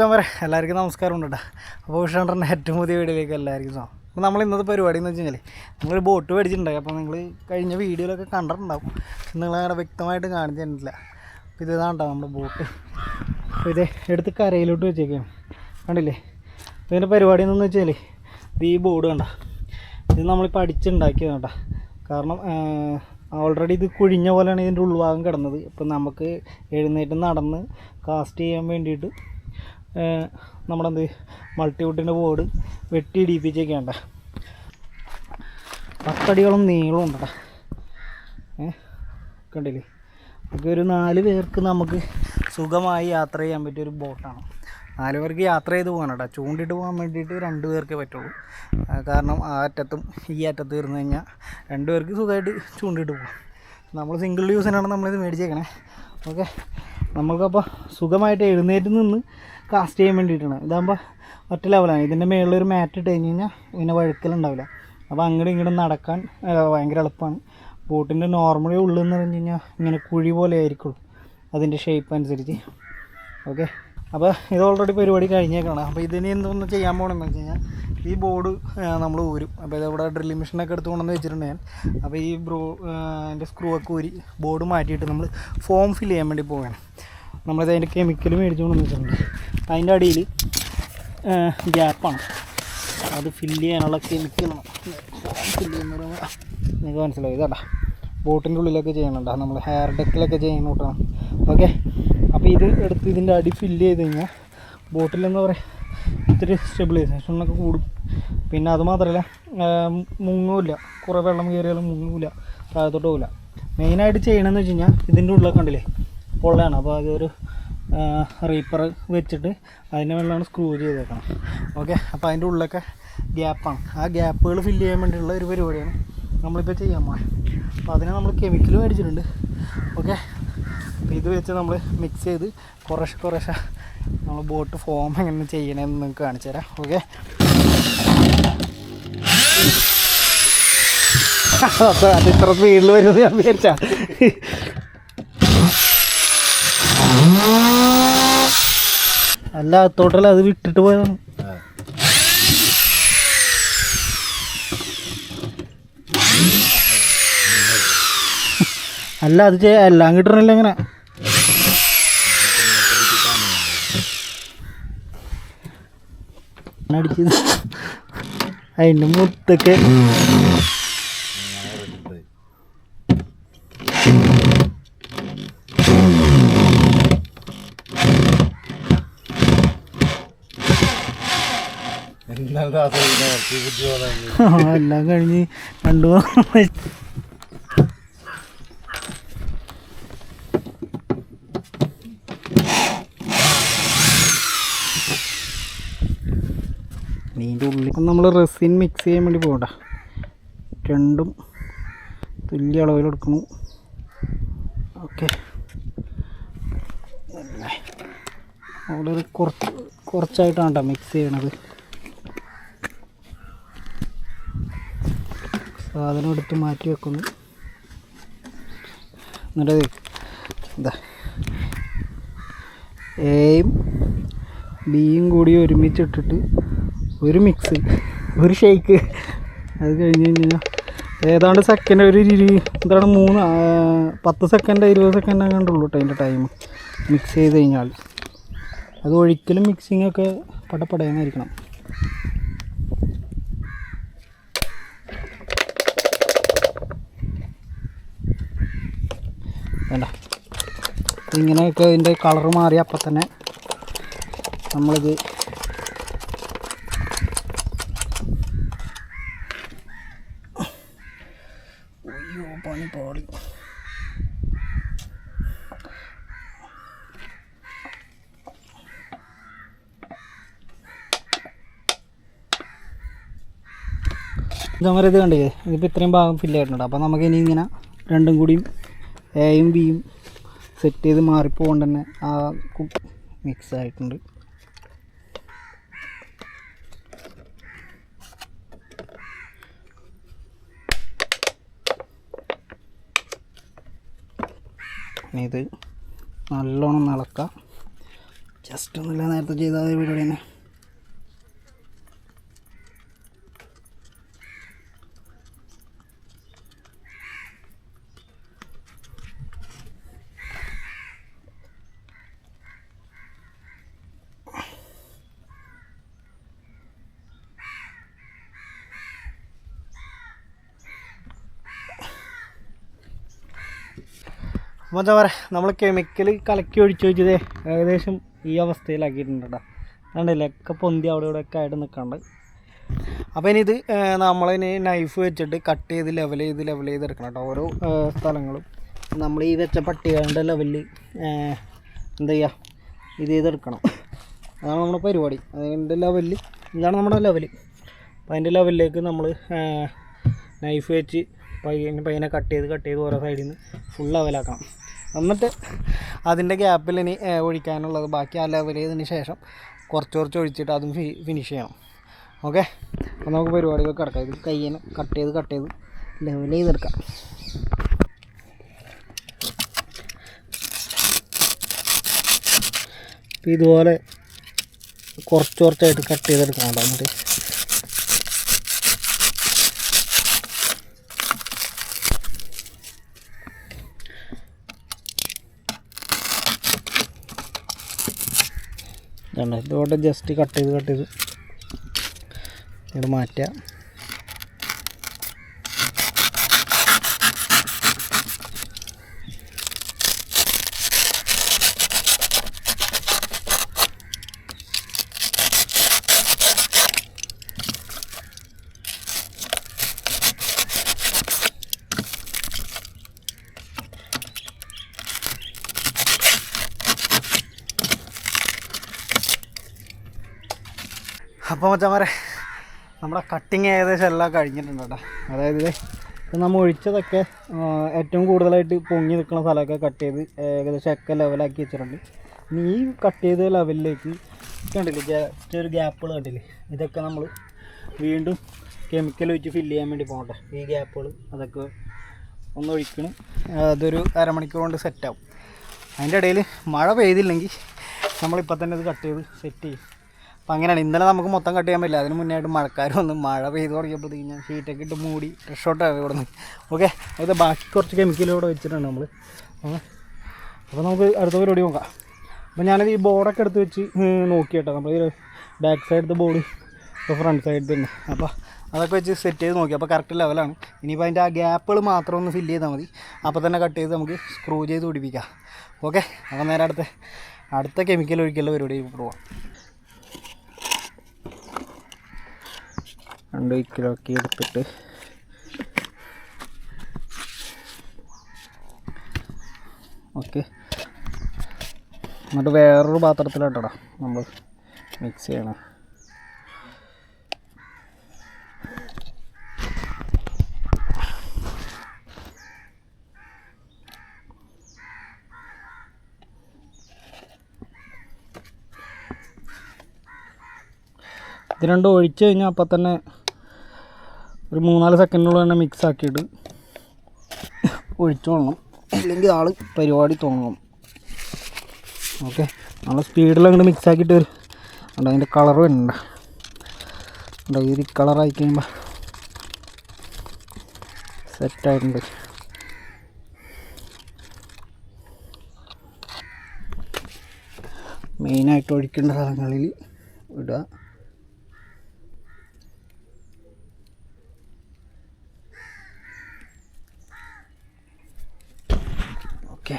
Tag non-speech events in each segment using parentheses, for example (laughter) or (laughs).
മച്ചാൻ എല്ലാവർക്കും നമസ്കാരം ഉണ്ട് കേട്ടോ അപ്പോൾ ഉഷാണ്ടറിന്റെ ഏറ്റവും പുതിയ വീഡിയോയിലേക്ക് എല്ലാവർക്കും സ്വാഗതം അപ്പോൾ നമ്മൾ ഇന്നത്തെ പരിപാടി എന്ന് വെച്ച് കഴിഞ്ഞാൽ നിങ്ങൾ ബോട്ട് മേടിച്ചിട്ടുണ്ടായി. അപ്പോൾ നിങ്ങൾ കഴിഞ്ഞ വീഡിയോയിലൊക്കെ കണ്ടിട്ടുണ്ടാവും. പക്ഷെ നിങ്ങളങ്ങനെ വ്യക്തമായിട്ട് കാണിച്ചു തന്നിട്ടില്ല. അപ്പോൾ ഇത് കേട്ടോ നമ്മുടെ ബോട്ട്. അപ്പോൾ ഇത് എടുത്ത് കരയിലോട്ട് വെച്ചേക്കാം. കണ്ടില്ലേ? അപ്പോൾ ഇതിന്റെ പരിപാടി എന്ന് വെച്ചാൽ ഇത് ഈ ബോർഡ് കണ്ട. ഇത് നമ്മളിപ്പോൾ അടിച്ചുണ്ടാക്കിയത് കേട്ടോ കാരണം ഓൾറെഡി ഇത് കുഴിഞ്ഞ പോലെയാണ് ഇതിന്റെ ഉൾഭാഗം കിടന്നത്. ഇപ്പം നമുക്ക് എഴുന്നേറ്റ് നടന്ന് കാസ്റ്റ് ചെയ്യാൻ വേണ്ടിയിട്ട് നമ്മുടെ എന്ത് മൾട്ടിവുഡിന്റെ ബോർഡ് വെട്ടി ഇടിപ്പിച്ചേക്കേണ്ട പത്തടികളും നീളവും ഉണ്ട് കേട്ടോ കണ്ടില്ലേ? നമുക്ക് ഒരു നാല് പേർക്ക് നമുക്ക് സുഖമായി യാത്ര ചെയ്യാൻ പറ്റിയ ഒരു ബോട്ടാണ് നാല് പേർക്ക് യാത്ര ചെയ്ത് പോകണം കേട്ടോ ചൂണ്ടിട്ട് പോകാൻ വേണ്ടിയിട്ട് രണ്ട് പേർക്കേ പറ്റുള്ളൂ. കാരണം ആ അറ്റത്തും ഈ അറ്റത്തും ഇരുന്ന് കഴിഞ്ഞാൽ രണ്ട് പേർക്ക് സുഖമായിട്ട് ചൂണ്ടിട്ട് പോകാം. നമ്മൾ സിംഗിൾ യൂസിനാണ് നമ്മളിത് മേടിച്ചേക്കണേ. ഓക്കെ. നമുക്കപ്പോൾ സുഖമായിട്ട് എഴുന്നേറ്റ് നിന്ന് കാസ്റ്റ് ചെയ്യാൻ വേണ്ടിയിട്ടാണ്. ഇതാകുമ്പോൾ ഒറ്റ ലെവലാണ് ഇതിന്റെ മുകളിൽ ഒരു മാറ്റ് ഇട്ട് കഴിഞ്ഞ് കഴിഞ്ഞാൽ പിന്നെ വഴുക്കലുണ്ടാവില്ല. അപ്പോൾ അങ്ങോട്ടും ഇങ്ങോട്ടും നടക്കാൻ ഭയങ്കര എളുപ്പമാണ് ബോട്ടിന്റെ നോർമലി ഉള്ളെന്ന് പറഞ്ഞു കഴിഞ്ഞാൽ ഇങ്ങനെ കുഴി പോലെ ആയിരിക്കുള്ളൂ. അതിന്റെ ഷേപ്പ് അനുസരിച്ച്. ഓക്കെ അപ്പോൾ ഇത് ഓൾറെഡി പരിപാടി കഴിഞ്ഞേക്കാണ്. അപ്പോൾ ഇതിന് എന്തൊന്ന് ചെയ്യാൻ പോകണമെന്ന് വെച്ച് കഴിഞ്ഞാൽ ഈ ബോർഡ് നമ്മൾ ഊരും. അപ്പോൾ ഇതവിടെ ഡ്രില്ലിംഗ് മെഷീനൊക്കെ എടുത്ത് കൊണ്ടുവന്ന് വെച്ചിട്ടുണ്ട് ഞാൻ. അപ്പോൾ ഈ ബ്രോ അതിന്റെ സ്ക്രൂ ഒക്കെ ഊരി ബോർഡ് മാറ്റിയിട്ട് നമ്മൾ ഫോം ഫിൽ ചെയ്യാൻ വേണ്ടി പോവുകയാണ് നമ്മളിത് അതിന്റെ കെമിക്കൽ മേടിച്ചു കൊണ്ടുവന്ന് വെച്ചിട്ടുണ്ട്. അതിന്റെ അടിയിൽ ഗ്യാപ്പാണ്. അത് ഫില്ല് ചെയ്യാനുള്ള കെമിക്കലാണ് ഫില്ല് ചെയ്യുന്നത് നിങ്ങൾക്ക് മനസ്സിലായി. ഇതാടാ ബോട്ടിന്റെ ഉള്ളിലൊക്കെ ചെയ്യണുണ്ടോ നമ്മൾ ഹെയർ ഡെക്കിലൊക്കെ ചെയ്യുന്ന കൂട്ടാണ് ഓക്കെ അപ്പോൾ ഇത് എടുത്ത് ഇതിന്റെ അടി ഫില്ല് ചെയ്ത് കഴിഞ്ഞാൽ ബോട്ടിലെന്ന് പറയാം? ഇത്തിരി സ്റ്റെബിലൈസേഷനൊക്കെ കൂടും. പിന്നെ അത് മാത്രമല്ല മുങ്ങൂല കുറേ വെള്ളം കയറിയാലും മുങ്ങൂല താഴത്തോട്ട് പോകില്ല മെയിനായിട്ട് ചെയ്യണമെന്ന് വെച്ച് കഴിഞ്ഞാൽ ഇതിന്റെ ഉള്ളിലൊക്കെ കണ്ടില്ലേ? പൊള്ളയാണ്. അപ്പോൾ അതൊരു റീപ്പർ വെച്ചിട്ട് അതിന്റെ വെള്ളമാണ് സ്ക്രൂ ചെയ്തേക്കണം. ഓക്കെ അപ്പോൾ അതിന്റെ ഉള്ളിലൊക്കെ ഗ്യാപ്പാണ് ആ ഗ്യാപ്പുകൾ ഫില്ല് ചെയ്യാൻ വേണ്ടിയുള്ള ഒരു പരിപാടിയാണ് നമ്മളിപ്പോൾ ചെയ്യാൻ പോകണം അപ്പോൾ അതിനെ നമ്മൾ കെമിക്കൽ മേടിച്ചിട്ടുണ്ട്. ഓക്കെ ഇത് വെച്ച് നമ്മൾ മിക്സ് ചെയ്ത് കുറേശ്ശെ കുറേശ്ശെ നമ്മൾ ബോട്ട് ഫോം എങ്ങനെ ചെയ്യണമെന്ന് നിങ്ങൾക്ക് കാണിച്ചു തരാം. ഓക്കെ (laughs) അത് ഇത്ര സ്പീഡിൽ വരുന്നത് ഞാൻ വിചാരിച്ചാ. അല്ല തോട്ടല്ല അത് വിട്ടിട്ട് പോയതാണ്. അല്ല അത് ചെയ്യാ എല്ലാം കിട്ടണില്ല എങ്ങനെ അടിച്ചത് അതിന്റെ മുത്തൊക്കെ ആ, (laughs) എല്ലാം കഴിഞ്ഞ് രണ്ടു നീന്റെ ഉള്ളിൽ നമ്മൾ റെസിൻ മിക്സ് ചെയ്യാൻ വേണ്ടി പോകണ്ട. രണ്ടും തുല്യ അളവിൽ എടുക്കുന്നു. ഓക്കെ അവിടെ കുറച്ച് കുറച്ചായിട്ടാണ് കേട്ടോ മിക്സ് ചെയ്യണത്. സാധനം എടുത്ത് മാറ്റി വെക്കുന്നു. എന്നിട്ട് എന്താ എയും ബിയും കൂടി ഒരുമിച്ചിട്ടിട്ട് ഒരു മിക്സ് ഒരു ഷേക്ക് അത് കഴിഞ്ഞ് കഴിഞ്ഞാൽ ഏതാണ്ട് സെക്കൻഡ് ഒരു ഇരു എന്താണ് മൂന്ന് പത്ത് സെക്കൻഡ് ഇരുപത് സെക്കൻഡ് അങ്ങാണ്ടുള്ളൂ കേട്ടോ അതിന്റെ ടൈം മിക്സ് ചെയ്ത് കഴിഞ്ഞാൽ അത് ഒഴിക്കലും മിക്സിങ് ഒക്കെ പടപടയെന്നായിരിക്കണം വേണ്ട ഇങ്ങനെയൊക്കെ ഇതിന്റെ കളർ മാറി അപ്പം തന്നെ നമ്മളിത് അയ്യോ പണി പാളി. ഇതങ്ങനെ ഇത് കണ്ടില്ലേ? ഇതിപ്പോൾ ഇത്രയും ഭാഗം ഫില്ല് ആയിട്ടുണ്ട്. അപ്പോൾ നമുക്ക് ഇനി ഇങ്ങനെ രണ്ടും കൂടിയും എയും ബിയും സെറ്റ് ചെയ്ത് മാറിപ്പോകൊണ്ട് തന്നെ ആ മിക്സ് ആയിട്ടുണ്ട്. ഇത് നല്ലോണം ഇളക്കാം ജസ്റ്റ് ഒന്നുമില്ല നേരത്തെ ചെയ്താൽ പരിപാടി തന്നെ അപ്പോൾ എന്താ പറയുക നമ്മൾ കെമിക്കൽ കലക്കി ഒഴിച്ച് വെച്ചത് ഏകദേശം ഈ അവസ്ഥയിലാക്കിയിട്ടുണ്ട് കേട്ടോ കണ്ടില്ലേ ഒക്കെ പൊന്തി അവിടെ ഇവിടെ ഒക്കെ ആയിട്ട് നിൽക്കാണ്ട് അപ്പോൾ ഇനി ഇത് നമ്മളിനി നൈഫ് വെച്ചിട്ട് കട്ട് ചെയ്ത് ലെവൽ ചെയ്ത് ലെവൽ ചെയ്ത് എടുക്കണം കേട്ടോ ഓരോ സ്ഥലങ്ങളും. നമ്മൾ ഈ വെച്ച പട്ടികളുടെ ലെവലിൽ എന്താ ചെയ്യുക ഇത് ചെയ്തെടുക്കണം. അതാണ് നമ്മുടെ പരിപാടി. അതിന്റെ ലെവലിൽ ഇതാണ് നമ്മുടെ ലെവൽ അപ്പോൾ അതിന്റെ ലെവലിലേക്ക് നമ്മൾ നൈഫ് വെച്ച് പയ്യനെ പയ്യനെ കട്ട് ചെയ്ത് കട്ട് ചെയ്ത് ഓരോ സൈഡിൽ നിന്ന് ഫുൾ ലെവലാക്കണം എന്നിട്ട് അതിന്റെ ഗ്യാപ്പിൽ ഇനി ഒഴിക്കാനുള്ളത് ബാക്കി ആ ലെവൽ ചെയ്തതിന് ശേഷം കുറച്ച് കുറച്ച് ഒഴിച്ചിട്ട് അതും ഫിനിഷ് ചെയ്യണം. ഓക്കെ അപ്പോൾ നമുക്ക് പരിപാടികൾ കിടക്കാം ഇത് കയ്യിന് കട്ട് ചെയ്ത് കട്ട് ചെയ്ത് ലെവൽ ചെയ്തെടുക്കാം. ഇതുപോലെ കുറച്ച് കുറച്ചായിട്ട് കട്ട് ചെയ്തെടുക്കണം കേട്ടോ. എന്നിട്ട് ഇതോടെ ജസ്റ്റ് കട്ട് ചെയ്ത് കട്ട് ചെയ്ത്. ഇങ്ങോട്ട് മാറ്റുക അപ്പോൾ മച്ചന്മാരെ നമ്മുടെ കട്ടിങ് ഏകദേശം എല്ലാം കഴിഞ്ഞിട്ടുണ്ട് അതായത് ഇത് നമ്മൾ ഒഴിച്ചതൊക്കെ ഏറ്റവും കൂടുതലായിട്ട് പൊങ്ങി നിൽക്കുന്ന സ്ഥലമൊക്കെ കട്ട് ചെയ്ത് ഏകദേശം ഒക്കെ ലെവലാക്കി വെച്ചിട്ടുണ്ട്. ഇനി ഈ കട്ട് ചെയ്ത ലെവലിലേക്ക് കണ്ടില്ലേ ജസ്റ്റ് ഒരു ഗ്യാപ്പുകൾ കണ്ടില്ലേ? ഇതൊക്കെ നമ്മൾ വീണ്ടും കെമിക്കൽ ഒഴിച്ച് ഫില്ല് ചെയ്യാൻ വേണ്ടി പോകട്ടെ ഈ ഗ്യാപ്പുകൾ അതൊക്കെ ഒന്ന് ഒഴിക്കണം. അതൊരു അരമണിക്കൂർ കൊണ്ട് സെറ്റാവും അതിന്റെ ഇടയിൽ മഴ പെയ്തില്ലെങ്കിൽ നമ്മളിപ്പോൾ തന്നെ ഇത് കട്ട് ചെയ്ത് സെറ്റ് ചെയ്യും. അപ്പം അങ്ങനെയാണ്. ഇന്നലെ നമുക്ക് മൊത്തം കട്ട് ചെയ്യാൻ പറ്റില്ല. അതിന് മുന്നേ ആയിട്ട് മഴക്കാർ വന്ന് മഴ പെയ്ത് തുടങ്ങിയപ്പോഴത്തേക്കും ഞാൻ ഷീറ്റൊക്കെ ഇട്ട് മൂടി ഷോട്ടാണ് ഇവിടെ നിന്ന് ഓക്കെ അത് ബാക്കി കുറച്ച് കെമിക്കൽ ഇവിടെ വെച്ചിട്ടുണ്ട് നമ്മൾ അപ്പോൾ നമുക്ക് അടുത്ത പരിപാടി നോക്കാം. അപ്പോൾ ഞാനത് ഈ ബോർഡൊക്കെ എടുത്ത് വെച്ച് നോക്കി കേട്ടോ. നമ്മൾ ഈ ബാക്ക് സൈഡത്തെ ബോർഡ് ഇപ്പോൾ ഫ്രണ്ട് സൈഡ് തന്നെ. അപ്പോൾ അതൊക്കെ വെച്ച് സെറ്റ് ചെയ്ത് നോക്കി. അപ്പോൾ കറക്റ്റ് ലെവലാണ് ഇനിയിപ്പോൾ അതിന്റെ ആ ഗ്യാപ്പുകൾ മാത്രം ഒന്ന് ഫില്ല് ചെയ്താൽ മതി. അപ്പോൾ തന്നെ കട്ട് ചെയ്ത് നമുക്ക് സ്ക്രൂ ചെയ്ത് പിടിപ്പിക്കാം. ഓക്കെ അപ്പോൾ നേരെ അടുത്ത അടുത്ത കെമിക്കൽ ഒഴിക്കലുള്ള പരിപാടി പോവാം. രണ്ട് കിലോ ഒക്കെ എടുത്തിട്ട്. ഓക്കെ. എന്നിട്ട് വേറൊരു പാത്രത്തിലോട്ടടാ. നമ്മൾ മിക്സ് ചെയ്യണം. ഇത് രണ്ടും ഒഴിച്ചു കഴിഞ്ഞാൽ അപ്പം തന്നെ ഒരു മൂന്നാൽ സെക്കൻഡിനുള്ളിൽ തന്നെ മിക്സ് ആക്കിയിട്ട് ഒഴിച്ചോളണം അല്ലെങ്കിൽ ആൾ പരിപാടി തോന്നണം ഓക്കെ നല്ല സ്പീഡിൽ അങ്ങോട്ട് മിക്സ് ആക്കിയിട്ട് വരും. അല്ല അതിന്റെ കളർ വരുന്നുണ്ട് അല്ല ഈ കളറായി കഴിയുമ്പോൾ സെറ്റായിട്ടുണ്ട് മെയിനായിട്ട് ഒഴിക്കേണ്ട സ്ഥലങ്ങളിൽ ഇടുക ഓക്കെ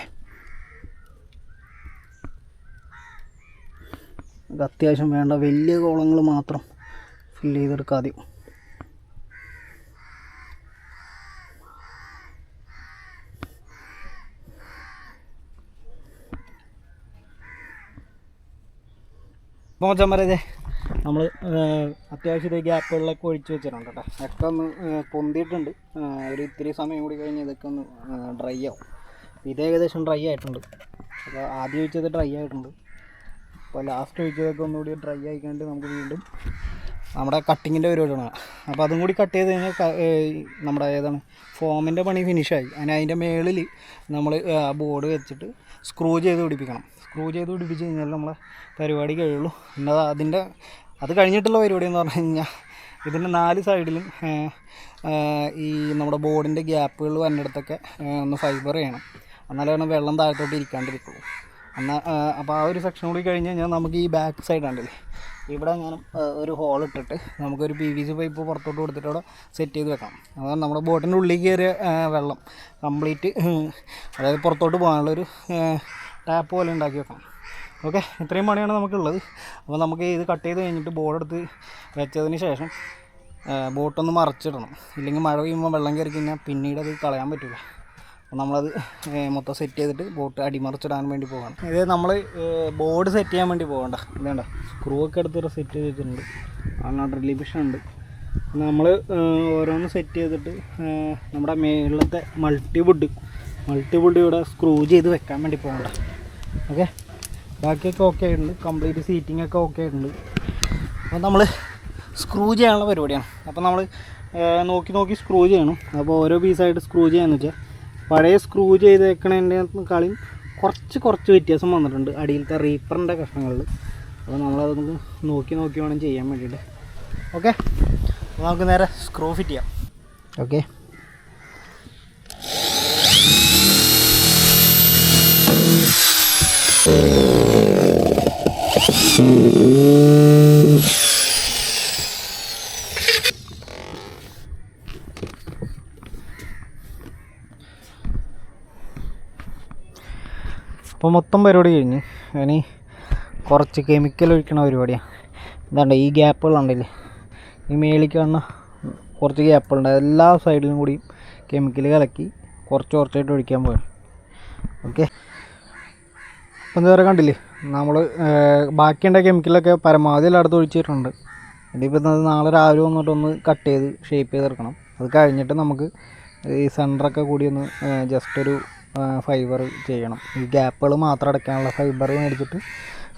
ഇത് അത്യാവശ്യം വേണ്ട വലിയ കോളങ്ങൾ മാത്രം ഫില്ല് ചെയ്തെടുക്കുക ആദ്യം. മോച്ചന്മാരെ നമ്മൾ അത്യാവശ്യം ഗ്യാപ്പുകളിലൊക്കെ ഒഴിച്ച് വെച്ചിട്ടുണ്ട് കേട്ടോ. ഒക്കെ ഒന്ന് പൊന്തിയിട്ടുണ്ട്. ഒരു ഇത്തിരി സമയം കൂടി കഴിഞ്ഞ് ഇതൊക്കെ ഒന്ന് ഡ്രൈ ആവും. ഇത് ഏകദേശം ഡ്രൈ ആയിട്ടുണ്ട്. അപ്പോൾ ആദ്യം ഒഴിച്ചത് ഡ്രൈ ആയിട്ടുണ്ട്. അപ്പോൾ ലാസ്റ്റ് ഒഴിച്ചതൊക്കെ ഒന്നുകൂടി ഡ്രൈ ആയിക്കൊണ്ട് നമുക്ക് വീണ്ടും നമ്മുടെ കട്ടിങ്ങിന്റെ പരിപാടിയാണ്. അപ്പോൾ അതും കൂടി കട്ട് ചെയ്ത് കഴിഞ്ഞാൽ നമ്മുടെ ഏതാണ് ഫോമിന്റെ പണി ഫിനിഷായി അതിന് അതിന്റെ മേളിൽ നമ്മൾ ബോർഡ് വെച്ചിട്ട് സ്ക്രൂ ചെയ്ത് പിടിപ്പിക്കണം. സ്ക്രൂ ചെയ്ത് പിടിപ്പിച്ച് കഴിഞ്ഞാൽ നമ്മളെ പരിപാടി കഴിയുള്ളൂ. പിന്നെ അത് അതിന്റെ അത് കഴിഞ്ഞിട്ടുള്ള പരിപാടി എന്ന് പറഞ്ഞു കഴിഞ്ഞാൽ ഇതിന്റെ നാല് സൈഡിലും ഈ നമ്മുടെ ബോർഡിന്റെ ഗ്യാപ്പുകൾ വരുന്നിടത്തൊക്കെ ഏ, ഒന്ന് ഫൈബർ ചെയ്യണം. എന്നാലാണ് വെള്ളം താഴത്തോട്ട് ഇരിക്കാണ്ടിരിക്കുള്ളൂ. എന്നാൽ അപ്പോൾ ആ ഒരു സെക്ഷൻ കൂടി കഴിഞ്ഞ് കഴിഞ്ഞാൽ നമുക്ക് ഈ ബാക്ക് സൈഡ് ഉണ്ടല്ലേ ഇവിടെ ഞാൻ ഒരു ഹോൾ ഇട്ടിട്ട് നമുക്കൊരു പി വി സി പൈപ്പ് പുറത്തോട്ട് കൊടുത്തിട്ട് അവിടെ സെറ്റ് ചെയ്ത് വെക്കണം അതാണ് നമ്മുടെ ബോട്ടിന്റെ ഉള്ളിൽ കയറിയ വെള്ളം. കംപ്ലീറ്റ് അതായത് പുറത്തോട്ട് പോകാനുള്ളൊരു ടാപ്പ് പോലെ ഉണ്ടാക്കി വെക്കണം ഓക്കെ ഇത്രയും പണിയാണ് നമുക്കുള്ളത്. അപ്പോൾ നമുക്ക് ഇത് കട്ട് ചെയ്ത് കഴിഞ്ഞിട്ട് ബോർഡ് എടുത്ത് വെച്ചതിന് ശേഷം ബോട്ടൊന്ന് മറച്ചിടണം. ഇല്ലെങ്കിൽ മഴ പെയ്യുമ്പോൾ വെള്ളം കയറി കഴിഞ്ഞാൽ പിന്നീട് അത് കളയാൻ പറ്റില്ല നമ്മളത് മൊത്തം സെറ്റ് ചെയ്തിട്ട് ബോട്ട് അടിമറിച്ചിടാൻ വേണ്ടി പോകണം ഇത് നമ്മൾ ബോർഡ് സെറ്റ് ചെയ്യാൻ വേണ്ടി പോകണ്ട ഇതേണ്ട സ്ക്രൂ ഒക്കെ എടുത്ത് സെറ്റ് ചെയ്തിട്ടുണ്ട്. അങ്ങനെ ഡ്രില്ലി മിഷൻ ഉണ്ട്. നമ്മൾ ഓരോന്ന് സെറ്റ് ചെയ്തിട്ട് നമ്മുടെ മേളിലത്തെ മൾട്ടിവുഡ് മൾട്ടിവുഡ് ഇവിടെ സ്ക്രൂ ചെയ്ത് വെക്കാൻ വേണ്ടി പോകണ്ട ഓക്കെ ബാക്കിയൊക്കെ ഓക്കെ ആയിട്ടുണ്ട്. കംപ്ലീറ്റ് സീറ്റിംഗ് ഒക്കെ ഓക്കെ ആയിട്ടുണ്ട്. അപ്പോൾ നമ്മൾ സ്ക്രൂ ചെയ്യാനുള്ള പരിപാടിയാണ്. അപ്പോൾ നമ്മൾ നോക്കി നോക്കി സ്ക്രൂ ചെയ്യണം. അപ്പോൾ ഓരോ പീസായിട്ട് സ്ക്രൂ ചെയ്യാമെന്ന് വെച്ചാൽ പഴയ സ്ക്രൂ ചെയ്തേക്കണേക്കാളും കുറച്ച് കുറച്ച് വ്യത്യാസം വന്നിട്ടുണ്ട്. അടിയിലത്തെ റീപ്പറിന്റെ കഷ്ണങ്ങളിൽ. അപ്പോൾ നമ്മളതൊന്ന് നോക്കി നോക്കി വേണം ചെയ്യാൻ വേണ്ടിയിട്ട്. ഓക്കെ നമുക്ക് നേരെ സ്ക്രൂ ഫിറ്റ് ചെയ്യാം. ഓക്കെ അപ്പോൾ മൊത്തം പരിപാടി കഴിഞ്ഞ്. ഇനി കുറച്ച് കെമിക്കൽ ഒഴിക്കണ പരിപാടിയാണ് എന്താണ്ട് ഈ ഗ്യാപ്പുകളുണ്ടല്ലേ ഈ മേളിൽ കാണുന്ന കുറച്ച് ഗ്യാപ്പുകളുണ്ട് എല്ലാ സൈഡിലും കൂടി കെമിക്കൽ കലക്കി കുറച്ച് കുറച്ചായിട്ട് ഒഴിക്കാൻ പോയി ഓക്കെ അപ്പം എന്താ കണ്ടില്ലേ? നമ്മൾ ബാക്കിയുണ്ട കെമിക്കലൊക്കെ പരമാവധി എല്ലായിടത്തും ഒഴിച്ചിട്ടുണ്ട്. ഇതിപ്പോൾ ഇത് നാളെ രാവിലെ വന്നിട്ടൊന്ന് കട്ട് ചെയ്ത് ഷേപ്പ് ചെയ്തെടുക്കണം. അത് കഴിഞ്ഞിട്ട് നമുക്ക് ഈ സെന്ററൊക്കെ കൂടി ഒന്ന് ജസ്റ്റ് ഒരു ഫൈബർ ചെയ്യണം. ഈ ഗ്യാപ്പുകൾ മാത്രം അടയ്ക്കാനുള്ള ഫൈബർ മേടിച്ചിട്ട്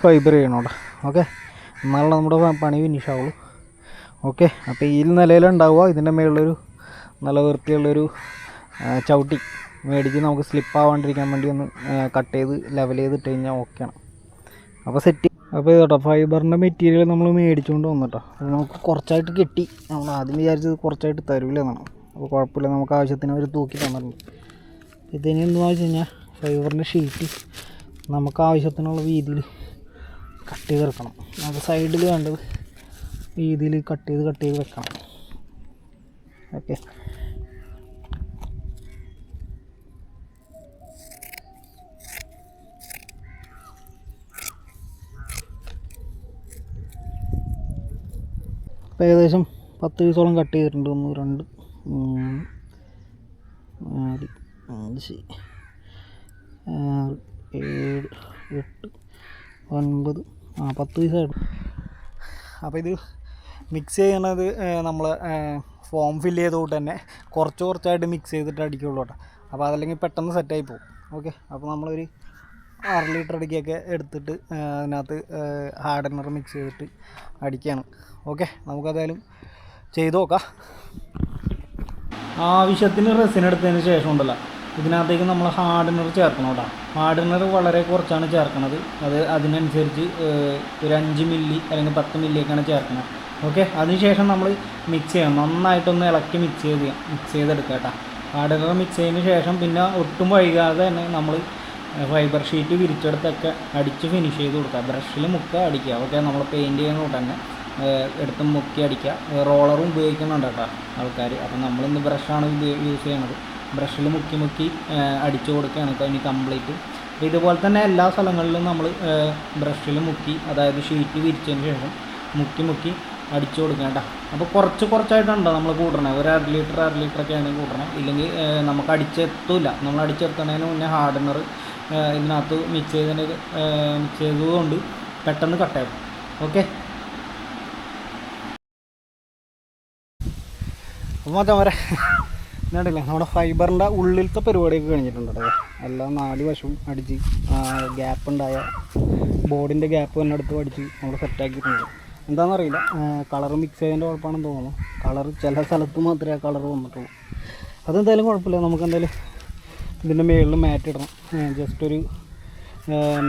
ഫൈബർ ചെയ്യണം ഓക്കെ എന്നാലുള്ള നമ്മുടെ പണി ഫിനിഷ് ആവുള്ളൂ. ഓക്കെ അപ്പോൾ ഈ നിലയിലുണ്ടാവുക ഇതിന്റെ മേളിലൊരു നല്ല വൃത്തിയുള്ളൊരു ചവിട്ടി മേടിച്ച് നമുക്ക് സ്ലിപ്പ് ആവാണ്ടിരിക്കാൻ വേണ്ടി ഒന്ന് കട്ട് ചെയ്ത് ലെവൽ ചെയ്തിട്ട് കഴിഞ്ഞാൽ ഓക്കെയാണ് അപ്പോൾ സെറ്റ് അപ്പോൾ ഇതോട്ടോ ഫൈബറിന്റെ മെറ്റീരിയൽ നമ്മൾ മേടിച്ചുകൊണ്ട് വന്നിട്ടോ. അത് നമുക്ക് കുറച്ചായിട്ട് കിട്ടി. നമ്മൾ ആദ്യം വിചാരിച്ചത് കുറച്ചായിട്ട് തരൂല എന്നാണ്. അപ്പോൾ കുഴപ്പമില്ല. നമുക്ക് ആവശ്യത്തിന് അവർ തൂക്കി തന്നിട്ടുണ്ട്. ഇതിന് എന്താണെന്ന് വെച്ച് കഴിഞ്ഞാൽ ഫൈബറിന്റെ ഷീറ്റ് നമുക്ക് ആവശ്യത്തിനുള്ള വീതിയിൽ കട്ട് ചെയ്ത് ചെയ്തെടുക്കണം അത് സൈഡിൽ വേണ്ടത് വീതിയിൽ കട്ട് ചെയ്ത് കട്ട് ചെയ്ത് വെക്കണം. ഓക്കെ ഇപ്പോൾ ഏകദേശം പത്ത് പീസോളം കട്ട് ചെയ്തിട്ടുണ്ട്. ഒന്ന് രണ്ട് മൂന്ന് നാല് അഞ്ച് ആറ് ഏഴ് എട്ട് ഒൻപത് ആ പത്ത് പീസായിട്ട് അപ്പോൾ ഇത് മിക്സ് ചെയ്യണത് നമ്മൾ ഫോം ഫില്ല് ചെയ്തുകൊണ്ട് തന്നെ കുറച്ച് കുറച്ചായിട്ട് മിക്സ് ചെയ്തിട്ട് അടിക്കുള്ളൂ കേട്ടോ. അപ്പോൾ അതല്ലെങ്കിൽ പെട്ടെന്ന് സെറ്റായി പോകും. ഓക്കെ അപ്പോൾ നമ്മളൊരു അര ലിറ്റർ അടിക്കൊക്കെ എടുത്തിട്ട് അതിനകത്ത് ഹാർഡനർ മിക്സ് ചെയ്തിട്ട് അടിക്കുകയാണ് ഓക്കെ നമുക്കതായാലും ചെയ്ത് നോക്കാം. ആവശ്യത്തിന് റെസിൻ എടുത്തതിന് ശേഷം ഉണ്ടല്ലോ. ഇതിനകത്തേക്ക് നമ്മൾ ഹാർഡനർ ചേർക്കണം കേട്ടോ. ഹാർഡനർ വളരെ കുറച്ചാണ് ചേർക്കുന്നത് അത് അതിനനുസരിച്ച് ഒരു അഞ്ച് മില്ലി അല്ലെങ്കിൽ പത്ത് മില്ലിയൊക്കെയാണ് ചേർക്കുന്നത് ഓക്കെ? അതിനുശേഷം നമ്മൾ മിക്സ് ചെയ്യണം. നന്നായിട്ടൊന്ന് ഇളക്കി മിക്സ് ചെയ്ത് മിക്സ് ചെയ്തെടുക്കുക കേട്ടോ. ഹാർഡനർ മിക്സ് ചെയ്തതിന് ശേഷം പിന്നെ ഒട്ടും വൈകാതെ തന്നെ നമ്മൾ ഫൈബർ ഷീറ്റ് വിരിച്ചെടുത്തൊക്കെ അടിച്ച് ഫിനിഷ് ചെയ്ത് കൊടുക്കുക. ബ്രഷിൽ മുക്കുക അടിക്കുക. ഓക്കെ? നമ്മൾ പെയിന്റ് ചെയ്യുന്ന തന്നെ എടുത്ത് മുക്കി അടിക്കുക. റോളറും ഉപയോഗിക്കുന്നുണ്ട് കേട്ടോ ആൾക്കാർ അപ്പം നമ്മളിന്ന് ബ്രഷാണ് യൂസ് ചെയ്യണത്. ബ്രഷിൽ മുക്കി മുക്കി അടിച്ചു കൊടുക്കുകയാണ്. കഴിഞ്ഞ് കംപ്ലീറ്റ് അപ്പോൾ ഇതുപോലെ തന്നെ എല്ലാ സ്ഥലങ്ങളിലും നമ്മൾ ബ്രഷിൽ മുക്കി അതായത് ഷീറ്റ് വിരിച്ചതിന് ശേഷം മുക്കി മുക്കി അടിച്ചു കൊടുക്കുക കേട്ടോ അപ്പോൾ കുറച്ച് കുറച്ചായിട്ടുണ്ടോ നമ്മൾ കൂടണേ ഒരു അര ലിറ്റർ അര ലിറ്റർ ഒക്കെയാണ് കൂട്ടണേ ഇല്ലെങ്കിൽ നമുക്ക് അടിച്ചെത്തില്ല നമ്മൾ അടിച്ചെത്തുന്നതിന് മുന്നേ ഹാർഡനർ ഇതിനകത്ത് മിക്സ് ചെയ്തതിന് മിക്സ് ചെയ്തതുകൊണ്ട് പെട്ടെന്ന് കട്ടാകും ഓക്കെ അപ്പോൾ മൊത്തം വരെ. എന്നിട്ടില്ലേ നമ്മുടെ ഫൈബറിന്റെ ഉള്ളിലത്തെ പരിപാടിയൊക്കെ കഴിഞ്ഞിട്ടുണ്ട് എല്ലാം നാല് വശവും അടിച്ച് ഗ്യാപ്പ് ഉണ്ടായ ബോർഡിന്റെ ഗ്യാപ്പ് തന്നെ അടുത്ത് അടിച്ച് നമ്മൾ സെറ്റാക്കിയിട്ടുണ്ട് എന്താണെന്നറിയില്ല കളർ മിക്സ് ചെയ്തതിന്റെ കുഴപ്പമാണെന്ന് തോന്നുന്നു. കളർ ചില സ്ഥലത്ത് മാത്രമേ ആ കളർ വന്നിട്ടുള്ളൂ. അതെന്തായാലും കുഴപ്പമില്ല. നമുക്ക് എന്തായാലും ഇതിന്റെ മുകളിൽ മാറ്റ് ഇടണം. ജസ്റ്റ് ഒരു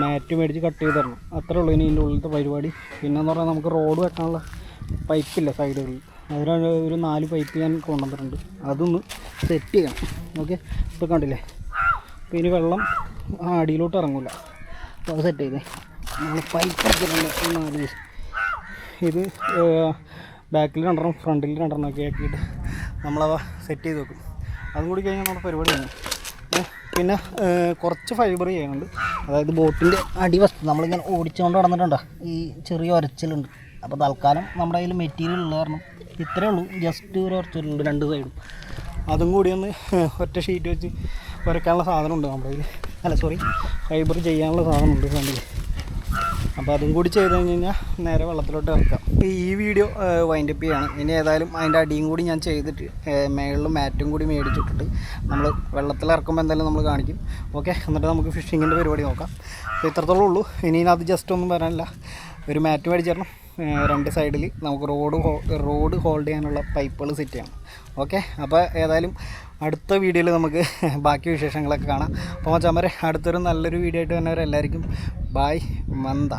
മാറ്റ് മേടിച്ച് കട്ട് ചെയ്ത് തരണം. അത്രേ ഉള്ളൂ ഇനി ഇതിന്റെ ഉള്ളിലത്തെ പരിപാടി. പിന്നെന്ന് പറഞ്ഞാൽ നമുക്ക് റോഡ് വെക്കാനുള്ള പൈപ്പില്ല സൈഡുകളിൽ അതിന് ഒരു നാല് പൈപ്പ് ഞാൻ കൊണ്ടുവന്നിട്ടുണ്ട്. അതൊന്ന് സെറ്റ് ചെയ്യണം. ഓക്കെ ഇപ്പോൾ കണ്ടില്ലേ? അപ്പോൾ ഇനി വെള്ളം ആ അടിയിലോട്ട് ഇറങ്ങില്ല അപ്പോൾ അത് സെറ്റ് ചെയ്തേ. നമ്മൾ പൈപ്പ് എടുത്തിട്ടുണ്ട് നാല് ദിവസം ഇത് ബാക്കിൽ രണ്ടെണ്ണം ഫ്രണ്ടിൽ രണ്ടെണ്ണം ഒക്കെ ആക്കിയിട്ട് നമ്മളവ സെറ്റ് ചെയ്ത് വെക്കും. അതും കൂടി കഴിഞ്ഞാൽ നമ്മുടെ പരിപാടിയാണ് പിന്നെ കുറച്ച് ഫൈബർ ചെയ്യുന്നുണ്ട്. അതായത് ബോട്ടിന്റെ അടിവസ്തു നമ്മളിങ്ങനെ ഓടിച്ചുകൊണ്ട് നടന്നിട്ടുണ്ടോ? ഈ ചെറിയ ഒരച്ചിലുണ്ട്. അപ്പോൾ തൽക്കാലം നമ്മുടെ കയ്യിൽ മെറ്റീരിയൽ ഉള്ള കാരണം ഇത്രയേ ഉള്ളൂ. ജസ്റ്റ് ഒരു ഉറച്ചുണ്ട് രണ്ട് സൈഡും അതും കൂടി ഒന്ന് (laughs) ഒറ്റ ഷീറ്റ് വെച്ച് വരയ്ക്കാനുള്ള സാധനമുണ്ട് നമ്മുടെ കയ്യിൽ. അല്ല സോറി ഫൈബർ ചെയ്യാനുള്ള സാധനമുണ്ട് ഫ്രണ്ടിൽ അപ്പോൾ അതും കൂടി ചെയ്ത് കഴിഞ്ഞ് കഴിഞ്ഞാൽ നേരെ വെള്ളത്തിലോട്ട് ഇറക്കാം. ഈ വീഡിയോ വൈൻഡപ്പ് ചെയ്യാണ്. ഇനി ഏതായാലും അതിന്റെ അടിയും കൂടി ഞാൻ ചെയ്തിട്ട് മേളിൽ മാറ്റും കൂടി മേടിച്ചിട്ടിട്ട് നമ്മൾ വെള്ളത്തിൽ ഇറക്കുമ്പോൾ എന്തായാലും നമ്മൾ കാണിക്കും. ഓക്കെ എന്നിട്ട് നമുക്ക് ഫിഷിങ്ങിന്റെ പരിപാടി നോക്കാം. അപ്പോൾ ഇത്രത്തോളം ഉള്ളൂ. ഇനി അത് ജസ്റ്റ് ഒന്നും വരാനില്ല. ഒരു മാറ്റ് മേടിച്ചിരണം രണ്ട് സൈഡിൽ നമുക്ക് റോഡ് റോഡ് ഹോൾഡ് ചെയ്യാനുള്ള പൈപ്പുകൾ സെറ്റ് ചെയ്യണം. ഓക്കെ അപ്പോൾ ഏതായാലും അടുത്ത വീഡിയോയിൽ നമുക്ക് (laughs) ബാക്കി വിശേഷങ്ങളൊക്കെ കാണാം. അപ്പോൾ ചമരെ അടുത്തൊരു നല്ലൊരു വീഡിയോ ആയിട്ട് തന്നെ എല്ലാവർക്കും ബായ് മന്ദ